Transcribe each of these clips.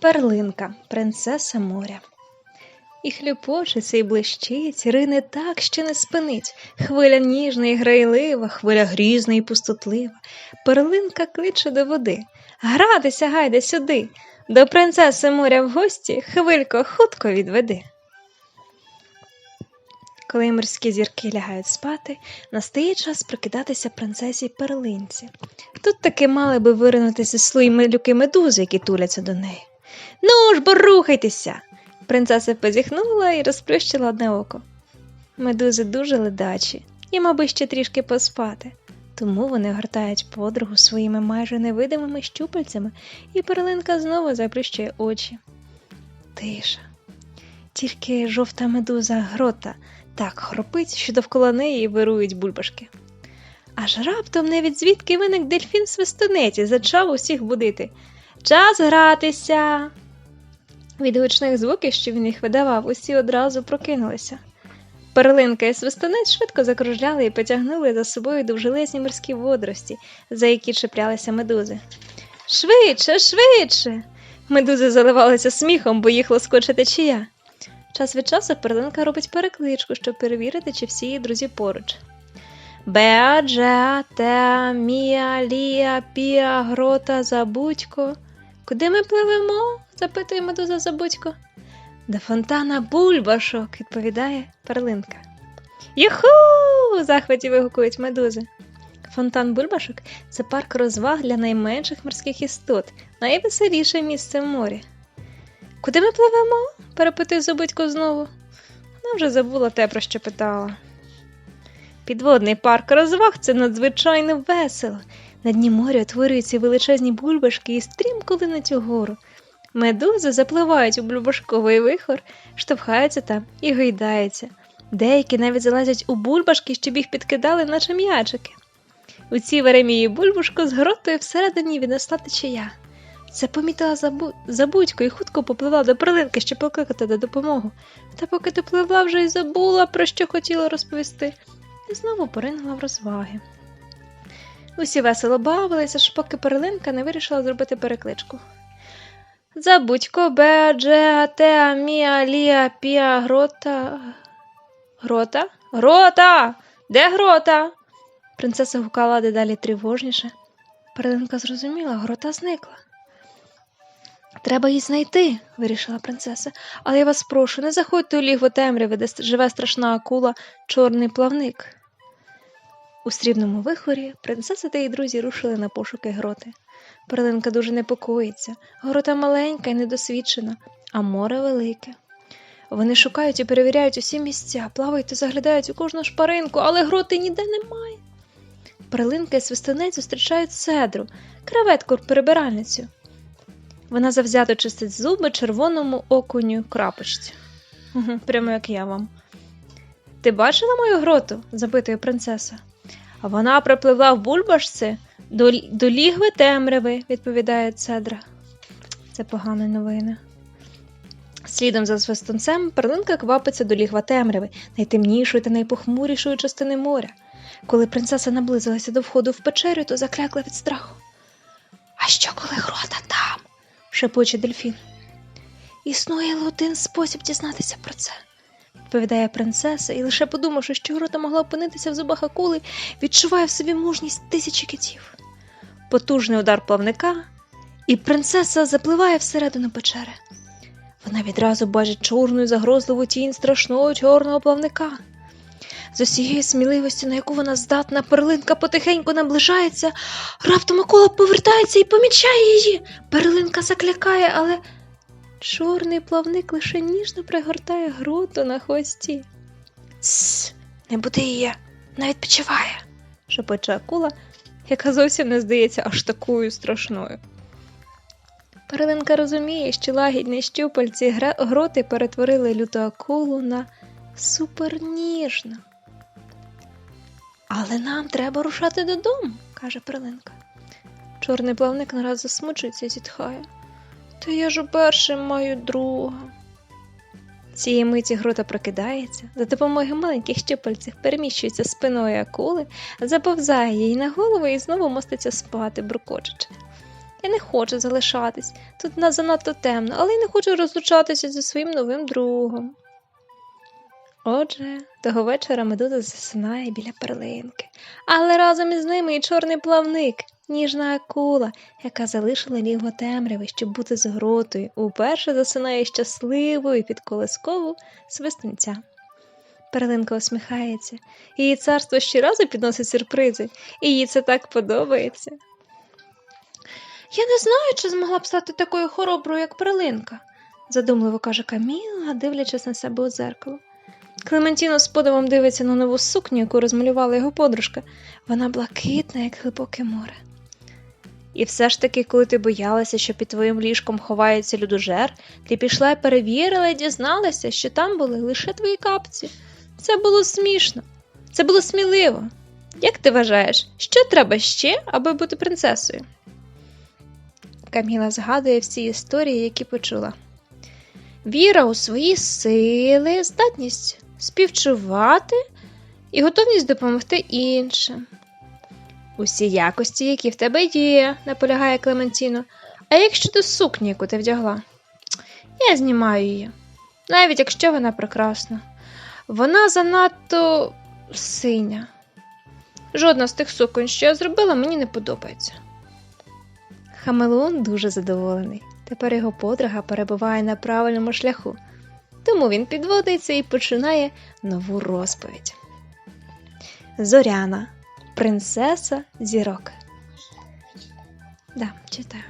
Перлинка, принцеса моря. І хлюпочеться, і блищить, рине так, що не спинить. Хвиля ніжна і грайлива, хвиля грізна і пустотлива. Перлинка кличе до води. Гратися, гайде сюди. До принцеси моря в гості хвилько хутко відведи. Коли морські зірки лягають спати, настає час прокидатися принцесі перлинці. Тут таки мали би виринутися слої малюки медузи, які туляться до неї. Ну ж, бо рухайтеся. Принцеса позіхнула і розплющила одне око. Медузи дуже ледачі, їм аби ще трішки поспати, тому вони гортають подругу своїми майже невидимими щупальцями, і перлинка знову заплющує очі. Тиша. Тільки жовта медуза грота так хропить, що довкола неї вирують бульбашки. Аж раптом навіть звідки виник дельфін свистонеті, зачав усіх будити. Час гратися. Від гучних звуків, що він їх видавав, усі одразу прокинулися. Перлинка і свистонець швидко закружляли і потягнули за собою довжелезні морські водорості, за які чіплялися медузи. Швидше, швидше. Медузи заливалися сміхом, бо їх лоскоче течія. Час від часу перлинка робить перекличку, щоб перевірити, чи всі її друзі поруч. Беа, Джеа, Теа, Мія, Лія, Піа, Грота, Забудько. Куди ми пливемо? Запитує медуза Забудько. До фонтана бульбашок, відповідає перлинка. Юху. у захваті вигукують медузи. Фонтан бульбашок це парк розваг для найменших морських істот, найвеселіше місце в морі. Куди ми пливемо? перепитує Забудько знову. Вона вже забула те, про що питала. Підводний парк розваг це надзвичайно весело. На дні моря утворюються величезні бульбашки і стрімко линуть угору. Медузи запливають у бульбашковий вихор, штовхаються там і гойдаються. Деякі навіть залазять у бульбашки, щоб їх підкидали, наче м'ячики. У цій веремії бульбашку з гротою всередині віднесла течія. Це помітила забу... забудько і хутко попливла до прилинки, щоб покликати до допомогу. Та поки допливла, вже й забула, про що хотіла розповісти, і знову поринула в розваги. Усі весело бавилися, аж поки перлинка не вирішила зробити перекличку. Забудько, Беа, Теа, Мія, Лія, Піа, Грота. Грота? Грота! Де грота? Принцеса гукала дедалі тривожніше. Перлинка зрозуміла, грота зникла. Треба її знайти, вирішила принцеса, але я вас прошу, не заходьте у лігво темряви, де живе страшна акула, чорний плавник. У срібному вихорі принцеса та її друзі рушили на пошуки гроти. Перлинка дуже непокоїться. Грота маленька і недосвідчена, а море велике. Вони шукають і перевіряють усі місця, плавають і заглядають у кожну шпаринку, але гроти ніде немає. Перлинка і свистинець зустрічають седру, креветку перебиральницю. Вона завзято чистить зуби червоному окуню крапочці. Прямо як я вам. Ти бачила мою гроту? запитує принцеса. Вона припливла в бульбашці до, до лігви темряви, відповідає Цедра. Це погані новини. Слідом за свистунцем перлинка квапиться до лігва темряви, найтемнішої та найпохмурішої частини моря. Коли принцеса наблизилася до входу в печерю, то заклякла від страху. А що, коли грота там? шепоче дельфін. Існує один спосіб дізнатися про це, відповідає принцеса, і лише подумавши, що грота могла опинитися в зубах акули, відчуває в собі мужність тисячі китів. Потужний удар плавника, і принцеса запливає всередину печери. Вона відразу бачить чорну і загрозливу тінь страшного чорного плавника. З усією сміливістю, на яку вона здатна, перлинка потихеньку наближається, раптом акула повертається і помічає її. Перлинка заклякає, але чорний плавник лише ніжно пригортає гроту на хвості. Тсс, не буди її, вона відпочиває, шепоче акула, яка зовсім не здається аж такою страшною. Перлинка розуміє, що лагідні щупальці гроти перетворили люту акулу на суперніжну. Але нам треба рушати додому, каже Перлинка. Чорний плавник нараз засмучується і зітхає. Та я ж першим маю друга. Цієї миті грота прокидається, за допомогою маленьких щупальців переміщується спиною акули, заповзає їй на голову і знову моститься спати, буркочучи. Я не хочу залишатись. Тут на занадто темно, але й не хочу розлучатися зі своїм новим другом. Отже, того вечора медуза засинає біля перлинки, але разом із ними і чорний плавник, ніжна акула, яка залишила лігво темряви, щоб бути з гротою, уперше засинає щасливою під колискову свистунця. Перлинка усміхається, її царство щоразу підносить сюрпризи, і їй це так подобається. Я не знаю, чи змогла б стати такою хороброю, як перлинка, задумливо каже Каміла, дивлячись на себе у дзеркало. Клементіно з подивом дивиться на нову сукню, яку розмалювала його подружка. Вона блакитна, як глибоке море. І все ж таки, коли ти боялася, що під твоїм ліжком ховається людожер, ти пішла і перевірила і дізналася, що там були лише твої капці. Це було смішно, це було сміливо. Як ти вважаєш, що треба ще, аби бути принцесою? Каміла згадує всі історії, які почула. Віра у свої сили, здатність співчувати і готовність допомогти іншим. Усі якості, які в тебе є, наполягає Клементіно. А як щодо сукні, яку ти вдягла? Я знімаю її, навіть якщо вона прекрасна. Вона занадто синя. Жодна з тих суконь, що я зробила, мені не подобається. Хамелеон дуже задоволений. Тепер його подруга перебуває на правильному шляху, тому він підводиться і починає нову розповідь. Зоряна, принцеса зірок. Да, читаю.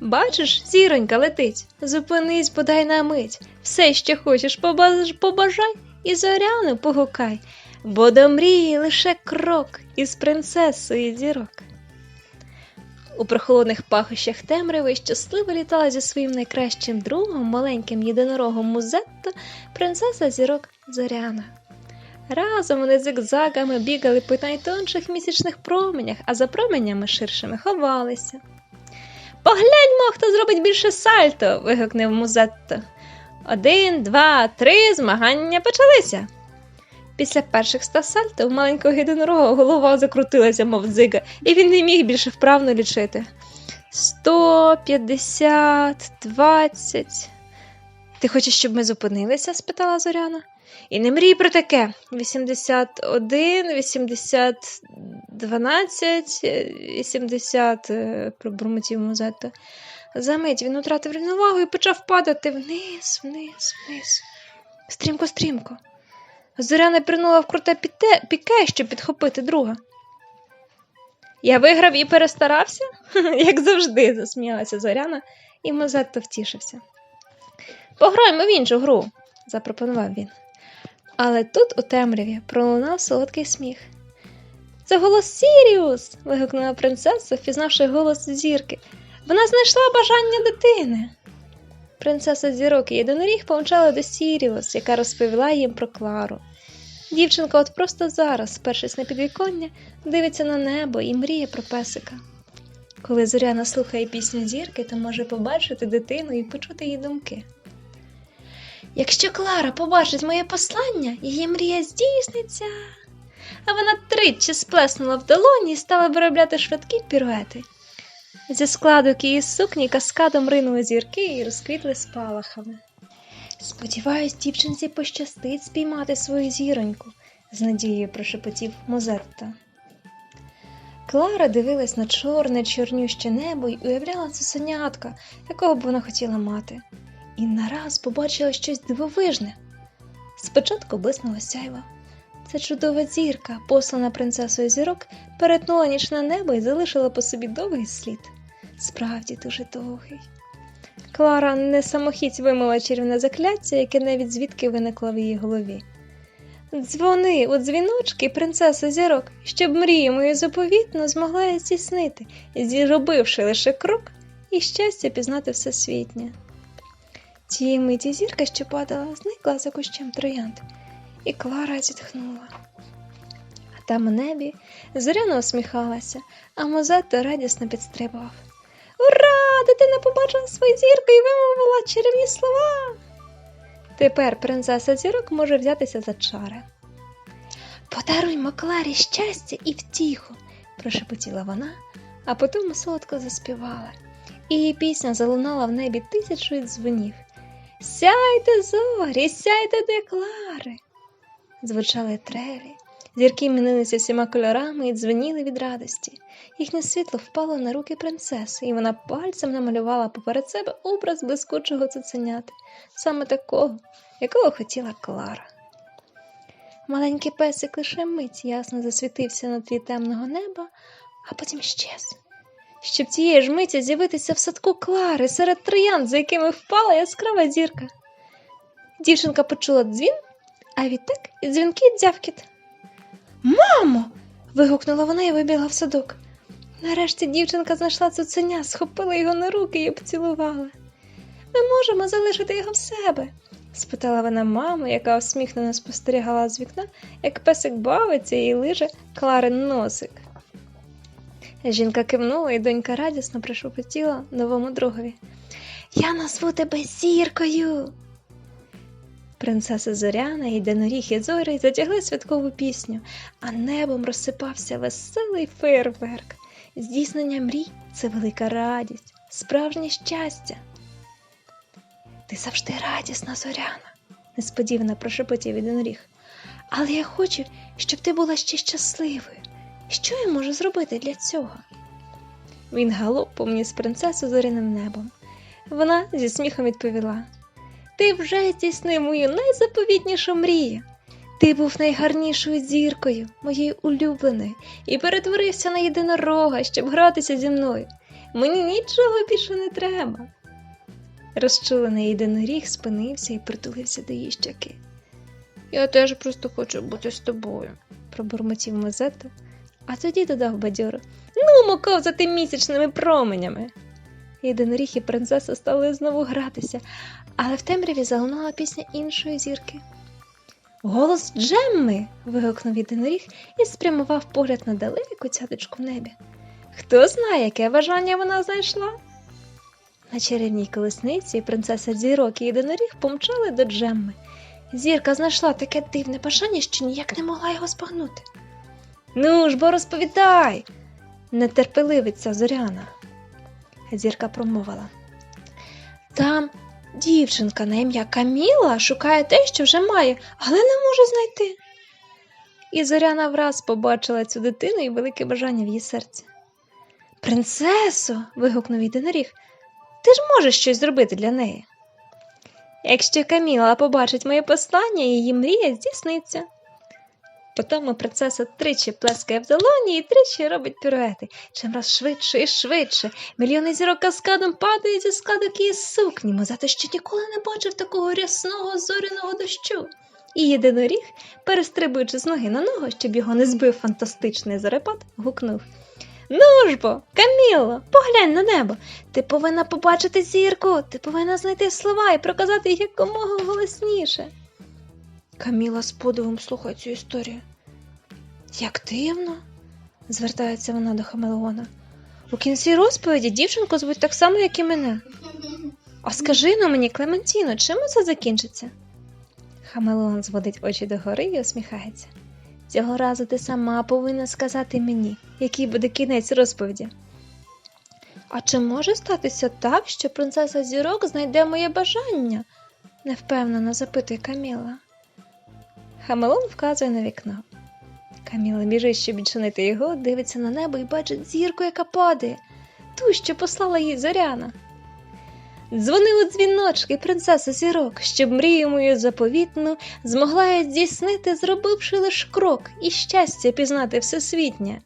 Бачиш, зіронька летить. Зупинись, подай на мить. Все, що хочеш, побаж... побажай і зоряну погукай, бо до мрії лише крок із принцесою зірок. У прохолодних пахощах темряви щасливо літала зі своїм найкращим другом, маленьким єдинорогом Музетто, принцеса зірок Зоряна. Разом вони зигзагами бігали по найтонших місячних променях, а за променями ширшими ховалися. Погляньмо, хто зробить більше сальто. вигукнув Музетто. Один, два, три, змагання почалися. Після перших ста сальто у маленького єдинорога голова закрутилася, мов дзига, і він не міг більше вправно лічити. Сто, п'ятдесят, двадцять. Ти хочеш, щоб ми зупинилися? спитала Зоряна. І не мрій про таке. Вісімдесят один, вісімдесят дванадцять, вісімдесят, е, пробурмотів Музетто. Замить він утратив рівновагу і почав падати вниз, вниз, вниз. Стрімко, стрімко. Зоряна пірнула в круте піте, піке, щоб підхопити друга. Я виграв і перестарався, як завжди, засміялася Зоряна, і Мозетто втішився. Пограймо в іншу гру, запропонував він. Але тут у темряві пролунав солодкий сміх. Це голос Сіріус. вигукнула принцеса, впізнавши голос зірки. Вона знайшла бажання дитини. Принцеса зірок і єдиноріг помчала до Сіріус, яка розповіла їм про Клару. Дівчинка от просто зараз, спершись на підвіконня, дивиться на небо і мріє про песика. Коли Зоряна слухає пісню зірки, то може побачити дитину і почути її думки. Якщо Клара побачить моє послання, її мрія здійсниться. А вона тричі сплеснула в долоні і стала виробляти швидкі піруети. Зі складок її сукні каскадом ринули зірки і розквітли спалахами. Сподіваюсь, дівчинці пощастить спіймати свою зіроньку, з надією прошепотів Мозетта. Клара дивилась на чорне, чорнюще небо і уявляла цуценятка, якого б вона хотіла мати, і нараз побачила щось дивовижне. Спочатку блиснула сяйва. Це чудова зірка, послана принцесою зірок, перетнула нічне небо і залишила по собі довгий слід. Справді дуже довгий. Клара не самохідь вимила чарівне закляття, яке навіть звідки виникло в її голові. Дзвони у дзвіночки, принцеса зірок, щоб мрію мою заповітну змогла я здійснити, зробивши лише крок і щастя пізнати всесвітнє. Тієї миті зірка, що падала, зникла за кущем троянд, і Клара зітхнула. А там у небі зоряно усміхалася, а Мозетто радісно підстрибував. Ура! Дитина побачила свою зірку і вимовила чарівні слова. Тепер принцеса зірок може взятися за чари. Подаруймо Кларі щастя і втіху, прошепотіла вона, а потім солодко заспівала. І її пісня залунала в небі тисячою дзвонів. Сяйте зорі, сяйте деклари. Звучали трелі. Зірки мінилися всіма кольорами і дзвеніли від радості. Їхнє світло впало на руки принцеси, і вона пальцем намалювала поперед себе образ блискучого цуценяти, саме такого, якого хотіла Клара. Маленький песик лише мить ясно засвітився на тлі темного неба, а потім щез. Щоб тієї ж миті з'явитися в садку Клари серед троянд, за якими впала яскрава зірка. Дівчинка почула дзвін, а відтак і дзвінкий дзявкіт. Мамо. вигукнула вона і вибігла в садок. Нарешті дівчинка знайшла цуценя, схопила його на руки і обцілувала. Ми можемо залишити його в себе? спитала вона маму, яка усміхнено спостерігала з вікна, як песик бавиться і лиже Кларин носик. Жінка кивнула, і донька радісно прошепотіла новому другові. Я назву тебе зіркою. Принцеса Зоряна і Деноріг і Зорі затягли святкову пісню, а небом розсипався веселий фейерверк. Здійснення мрій це велика радість, справжнє щастя. Ти завжди радісна, Зоряна, несподівано прошепотів Єдиноріг. Але я хочу, щоб ти була ще щасливою. Що я можу зробити для цього? Він галопом ніс принцесу зоряним небом. Вона зі сміхом відповіла: Ти вже здійснив мою найзаповітнішу мрію. Ти був найгарнішою зіркою, моєю улюбленою, і перетворився на єдинорога, щоб гратися зі мною. Мені нічого більше не треба. Розчулений єдиноріг спинився і притулився до її щоки. Я теж просто хочу бути з тобою, пробурмотів Мозетто, а тоді додав бадьоро. Ну, ковзати місячними променями. Єдиноріг і принцеса стали знову гратися, але в темряві залунала пісня іншої зірки. Голос Джемми. вигукнув єдиноріг і спрямував погляд на далеку цяточку в небі. Хто знає, яке бажання вона знайшла? На чарівній колесниці принцеса зірок і єдиноріг помчали до Джемми. Зірка знайшла таке дивне бажання, що ніяк не могла його спагнути. Ну ж бо розповідай, нетерпеливиця зоряна. Зірка промовила. Там дівчинка на ім'я Каміла шукає те, що вже має, але не може знайти. І зоряна враз побачила цю дитину і велике бажання в її серці. Принцесо. вигукнув єдиноріг, ти ж можеш щось зробити для неї. Якщо Каміла побачить моє послання, її мрія здійсниться. Потім принцеса тричі плескає в долоні і тричі робить піруети. Чим раз швидше і швидше. Мільйони зірок каскадом падають зі складок її сукні, Мозати ще ніколи не бачив такого рясного зоряного дощу. І єдиноріг, перестрибуючи з ноги на ногу, щоб його не збив фантастичний зарепат, гукнув. Ну ж бо, Каміло, поглянь на небо. Ти повинна побачити зірку, ти повинна знайти слова і проказати їх якомога голосніше. Каміла з подивом слухає цю історію. Як дивно, звертається вона до Хамелеона. У кінці розповіді дівчинку звуть так само, як і мене. А скажи ну мені, Клементіно, чим це закінчиться? Хамелеон зводить очі догори і усміхається. Цього разу ти сама повинна сказати мені, який буде кінець розповіді. А чи може статися так, що принцеса зірок знайде моє бажання? невпевнено запитує Каміла. Хамелон вказує на вікно. Каміла біжить, щоб відчинити його, дивиться на небо і бачить зірку, яка падає, ту, що послала їй зоряна. Дзвонили дзвіночки, принцеса зірок, щоб мрію мою заповітну змогла я здійснити, зробивши лиш крок, і щастя пізнати всесвітнє.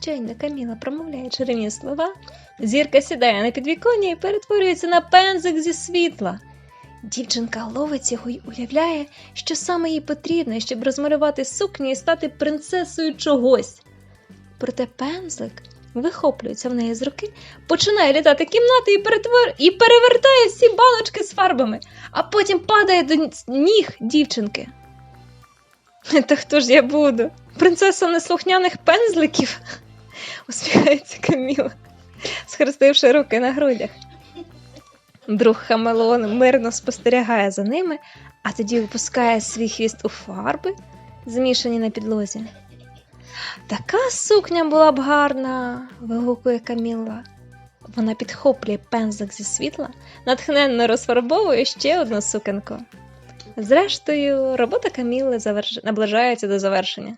Щойно Каміла промовляє чарівні слова, зірка сідає на підвіконня і перетворюється на пензик зі світла. Дівчинка ловить його й уявляє, що саме їй потрібно, щоб розмалювати сукню і стати принцесою чогось. Проте пензлик вихоплюється в неї з руки, починає літати кімнати і, перетвор... і перевертає всі баночки з фарбами, а потім падає до ніг дівчинки. Та хто ж я буду? Принцеса неслухняних пензликів? усміхається Каміла, схрестивши руки на грудях. Друг Хамелеон мирно спостерігає за ними, а тоді випускає свій хвіст у фарби, змішані на підлозі. Така сукня була б гарна, вигукує Камілла. Вона підхоплює пензлик зі світла, натхненно розфарбовує ще одну сукенку. Зрештою, робота Камілли заверш... наближається до завершення.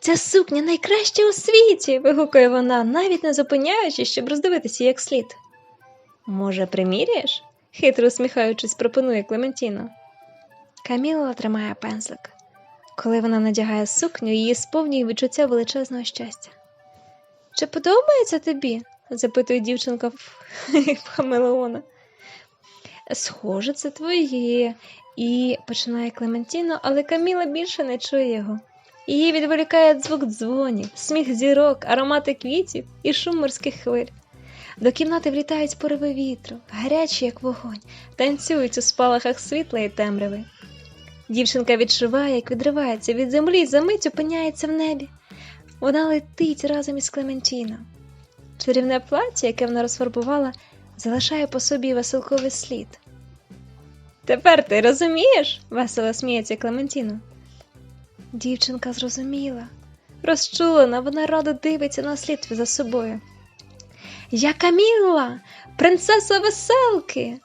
Ця сукня найкраща у світі. вигукує вона, навіть не зупиняючись, щоб роздивитися як слід. Може, приміряєш? хитро усміхаючись, пропонує Клементіно. Каміла тримає пензлик. Коли вона надягає сукню, її сповнює відчуття величезного щастя. Чи подобається тобі? запитує дівчинка в хамелеона. Схоже, це твоє. І починає Клементіно, але Каміла більше не чує його. Її відволікає звук дзвонів, сміх зірок, аромати квітів і шум морських хвиль. До кімнати влітають пориви вітру, гарячі, як вогонь, танцюють у спалахах світла і темряви. Дівчинка відчуває, як відривається від землі і за мить опиняється в небі. Вона летить разом із Клементіно. Чарівне плаття, яке вона розфарбувала, залишає по собі веселковий слід. Тепер ти розумієш? весело сміється Клементіно. Дівчинка зрозуміла. Розчулена, вона радо дивиться на слід за собою. Я Камілла, принцеса веселки.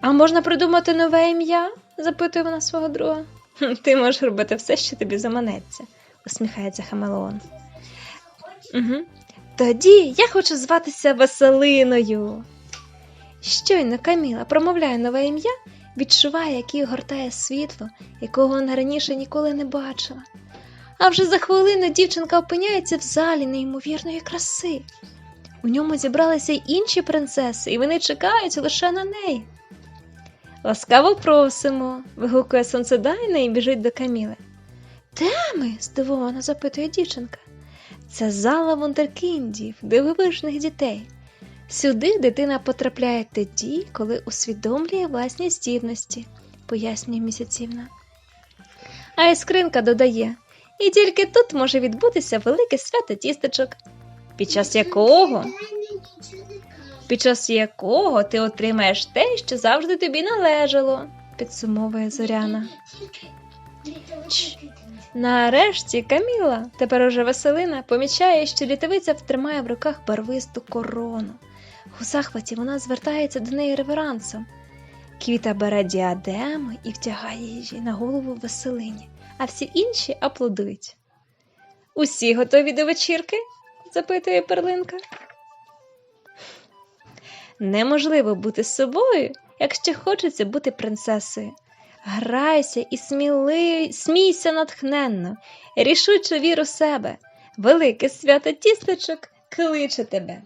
А можна придумати нове ім'я? запитує вона свого друга. Ти можеш робити все, що тобі заманеться, усміхається Хамелеон. Угу. Тоді я хочу зватися Веселиною. Щойно Каміла промовляє нове ім'я, відчуває, як її гортає світло, якого вона раніше ніколи не бачила. А вже за хвилину дівчинка опиняється в залі неймовірної краси. У ньому зібралися й інші принцеси, і вони чекають лише на неї. Ласкаво просимо, вигукує сонцедайна і біжить до Каміли. Де ми? здивовано запитує дівчинка. Це зала вундеркіндів, дивовижних дітей. Сюди дитина потрапляє тоді, коли усвідомлює власні здібності, пояснює місяцівна. А іскринка додає, і тільки тут може відбутися велике свято тістечок, під час якого під час якого ти отримаєш те, що завжди тобі належало, підсумовує Зоряна. Чш. Нарешті Каміла, тепер уже Веселина, помічає, що літовиця втримає в руках барвисту корону. У захваті вона звертається до неї реверансом. Квіта бере діадему і втягає її на голову Веселині, а всі інші аплодують. Усі готові до вечірки? Запитує перлинка. Неможливо бути собою, якщо хочеться бути принцесою. Грайся і сміли... смійся натхненно, рішуче вір у себе. Велике свято тістечок кличе тебе.